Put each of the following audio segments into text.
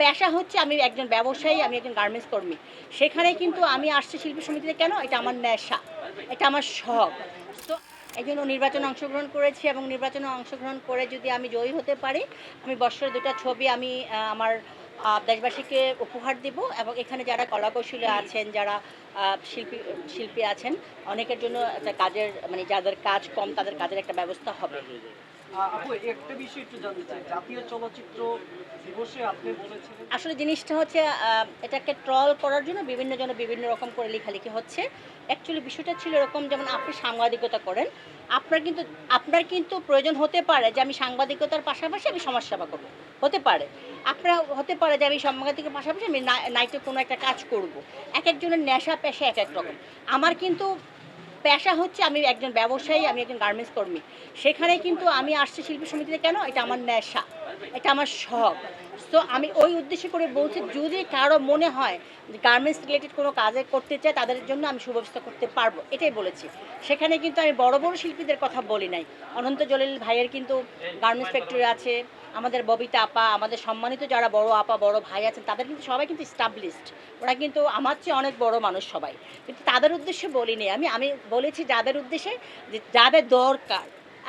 পেশা হচ্ছে আমি একজন ব্যবসায়ী, আমি একজন গার্মেন্টস কর্মী। সেখানে কিন্তু আমি আসছি শিল্পী সমিতিতে কেন? এটা আমার নেশা, এটা আমার শখ। তো এই জন্য নির্বাচনে অংশগ্রহণ করেছি এবং নির্বাচনে অংশগ্রহণ করে যদি আমি জয়ী হতে পারি, আমি বৎসরের দুটা ছবি আমি আমার দেশবাসীকে উপহার দিব এবং এখানে যারা কলাকৌশলী আছেন যারা শিল্পী শিল্পী আছেন অনেকের জন্য একটা কাজের মানে যাদের কাজ কম তাদের কাজের একটা ব্যবস্থা হবে। একটা বিষয় একটু জানতে চাই। জাতীয় চলচ্চিত্র দিবসে আপনি বলেছিলেন আসলে জিনিসটা হচ্ছে এটাকে ট্রল করার জন্য বিভিন্ন জন বিভিন্ন রকম করে লেখালেখি হচ্ছে। অ্যাকচুয়ালি বিষয়টা ছিল এরকম যেমন আপনি সাংবাদিকতা করেন আপনার কিন্তু আপনার কিন্তু প্রয়োজন হতে পারে যে আমি সাংবাদিকতার পাশাপাশি আমি সমাজসেবা করব। হতে পারে। আপনার হতে পারে যে আমি সাংবাদিকের পাশাপাশি আমি নাইটে কোনো একটা কাজ করব। এক একজনের নেশা, পেশা এক এক রকম। আমার কিন্তু পেশা হচ্ছে আমি একজন ব্যবসায়ী, আমি একজন গার্মেন্টস কর্মী। সেখানে কিন্তু আমি আসছি শিল্পী সমিতিতে কেন? এটা আমার নেশা। এটা আমার শখ। তো আমি ওই উদ্দেশ্য করে বলছি, যদি কারও মনে হয় যে গার্মেন্টস রিলেটেড কোনো কাজে করতে চায়, তাদের জন্য আমি সুব্যবস্থা করতে পারব। এটাই বলেছি। সেখানে কিন্তু আমি বড় বড় শিল্পীদের কথা বলি নাই। অনন্ত জলিল ভাইয়ের কিন্তু গার্মেন্টস ফ্যাক্টরি আছে। আমাদের ববিতা আপা, আমাদের সম্মানিত যারা বড় আপা, বড় ভাই আছেন, তাদের কিন্তু সবাই কিন্তু স্টাবলিশড ওরা কিন্তু আমার চেয়ে অনেক বড় মানুষ সবাই। কিন্তু তাদের উদ্দেশ্যে বলিনি আমি আমি বলেছি যাদের উদ্দেশ্যে যে যাদের দরকার,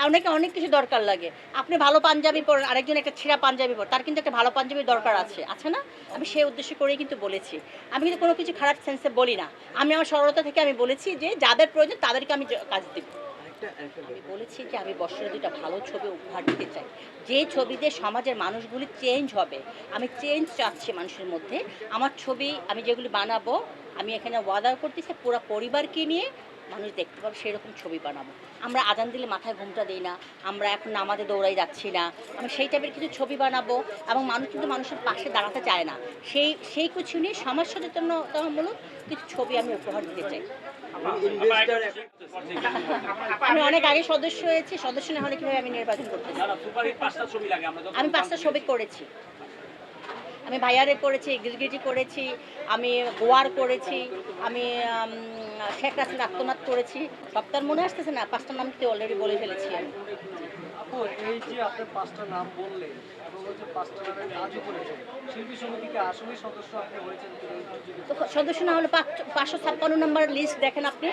অনেকে অনেক কিছু দরকার লাগে। আপনি ভালো পাঞ্জাবি পরেন আরেকজন একটা ছেঁড়া পাঞ্জাবি পর, তার কিন্তু একটা ভালো পাঞ্জাবি দরকার আছে। আছে না? আমি সেই উদ্দেশ্য করেই কিন্তু বলেছি। আমি কিন্তু কোনো কিছু খারাপ সেন্সে বলি না। আমি আমার সরলতা থেকে আমি বলেছি যে যাদের প্রয়োজন তাদেরকে আমি কাজ দিব। আমি বলেছি যে আমি বছরে দুটা ভালো ছবি উপহার দিতে চাই। যে ছবিতে সমাজের মানুষগুলি চেঞ্জ হবে আমি চেঞ্জ চাচ্ছি মানুষের মধ্যে। আমার ছবি আমি যেগুলি বানাবো আমি এখানে ওয়াদা করতেছি পুরো পরিবারকে নিয়ে মানুষ দেখতে পাবে সেরকম ছবি বানাবো। আমরা আজান দিলে মাথায় ঘুমটা দিই না আমরা এখন নামাজে দৌড়াই যাচ্ছি না। আমি সেই টাইপের কিছু ছবি বানাবো এবং মানুষ কিন্তু মানুষের পাশে দাঁড়াতে চায় না। সেই সেই কিছু নিয়ে সমাজ সচেতনতামূলক কিছু ছবি আমি উপহার দিতে চাই। আমি অনেক আগে সদস্য হয়েছি, সদস্য না হলে কীভাবে আমি নির্বাচন করতে? আমি পাঁচটা ছবি করেছি। আমি ভাইয়ারে করেছি গিরগিটি করেছি, আমি গোয়ার করেছি, আমি শেখ রাসেল আত্মনাথ করেছি। সপ্তাহ মনে আসতেছে না পাঁচটা নাম কি অলরেডি বলে ফেলেছি আমি। আপু এই যে আপনি পাঁচটা নাম বললেন এবং পাঁচটা নামের কাজও করেছেন শিল্পী আসলে সদস্য আপনি হয়েছেন সদস্য না হলে পাঁচ- পাঁচশো ছাপ্পান্ন নম্বর লিস্ট দেখেন আপনি।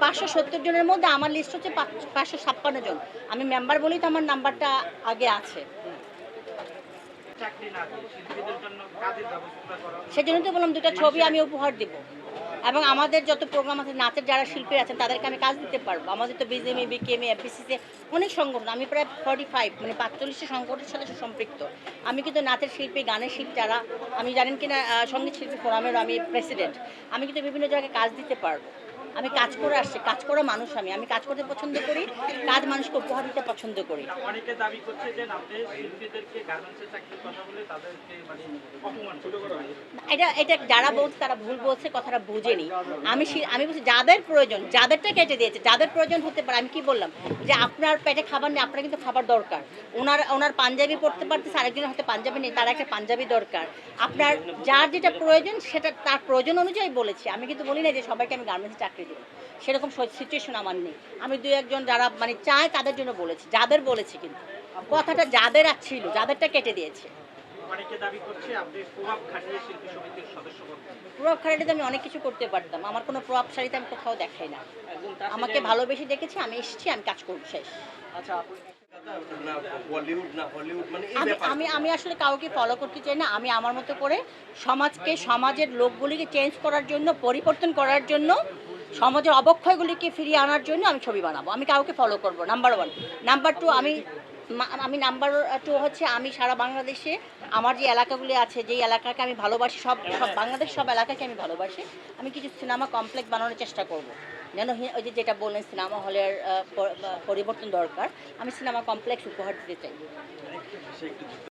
পাঁচশো সত্তর জনের মধ্যে আমার লিস্ট হচ্ছে পাঁচ- পাঁচশো ছাপ্পান্ন জন। আমি মেম্বার বলেই তো আমার নাম্বারটা আগে আছে। সেজন্য তো বললাম দুটা ছবি আমি উপহার দেব। এবং আমাদের যত প্রোগ্রাম আছে, নাচের যারা শিল্পী আছেন, তাদেরকে আমি কাজ দিতে পারব। আমাদের তো বিজেমি বিকেএমই এফবিসিতে অনেক সংগঠন, আমি প্রায় ফর্টি ফাইভ মানে পাঁচচল্লিশটি সংগঠনের সাথে সম্পৃক্ত। আমি কিন্তু নাচের শিল্পী, গানের শিল্পী যারা, আমি জানেন কিনা না সংগীত শিল্পী ফোরামের আমি প্রেসিডেন্ট আমি কিন্তু বিভিন্ন জায়গায় কাজ দিতে পারব। আমি কাজ করে আসছি কাজ করা মানুষ আমি। আমি কাজ করতে পছন্দ করি কাজ মানুষকে উপহার দিতে পছন্দ করি। অনেকে দাবি করছে যে কথা বলে তাদেরকে মানে অপমান এটা এটা যারা বলছে তারা ভুল বলছে কথাটা বুঝেনি। আমি আমি বলছি যাদের প্রয়োজন যাদেরটা কেটে দিয়েছে যাদের প্রয়োজন হতে পারে আমি কি বললাম? যে আপনার পেটে খাবার নেই আপনার কিন্তু খাবার দরকার। ওনার ওনার পাঞ্জাবি পড়তে পারতেছে আরেকজনের হাতে পাঞ্জাবি নেই তার একটা পাঞ্জাবি দরকার। আপনার যার যেটা প্রয়োজন সেটা তার প্রয়োজন অনুযায়ী বলেছি। আমি কিন্তু বলি না যে সবাইকে আমি গার্মেন্টসে চাকরি দেবো সেরকম সিচুয়েশন আমার নেই। আমি দু একজন যারা মানে চায় তাদের জন্য বলেছি যাদের বলেছি কিন্তু। কথাটা যাদের আর ছিল যাদেরটা কেটে দিয়েছে। অনেকে দাবি করছে আপনি প্রভাব খাটাতে আমি অনেক কিছু করতে পারতাম। আমার কোনো প্রভাবশালীতে আমি কোথাও দেখাই না। আমাকে ভালোবেসে দেখেছি আমি এসেছি আমি কাজ করব শেষ। আচ্ছা আপু না বলিউড না হলিউড মানে আমি আমি আসলে কাউকে ফলো করতে চাই না। আমি আমার মতো করে সমাজকে সমাজের লোকগুলিকে চেঞ্জ করার জন্য পরিবর্তন করার জন্য সমাজের অবক্ষয়গুলিকে ফিরিয়ে আনার জন্য আমি ছবি বানাবো। আমি কাউকে ফলো করব। নাম্বার ওয়ান নাম্বার টু আমি আমি নাম্বার টু হচ্ছে আমি সারা বাংলাদেশে আমার যে এলাকাগুলি আছে, যেই এলাকাকে আমি ভালোবাসি, সব সব বাংলাদেশ সব এলাকাকে আমি ভালোবাসি, আমি কিছু সিনেমা কমপ্লেক্স বানানোর চেষ্টা করব। যেন ওই যে যেটা বললেন সিনেমা হলের পরিবর্তন দরকার, আমি সিনেমা কমপ্লেক্স উপহার দিতে চাই।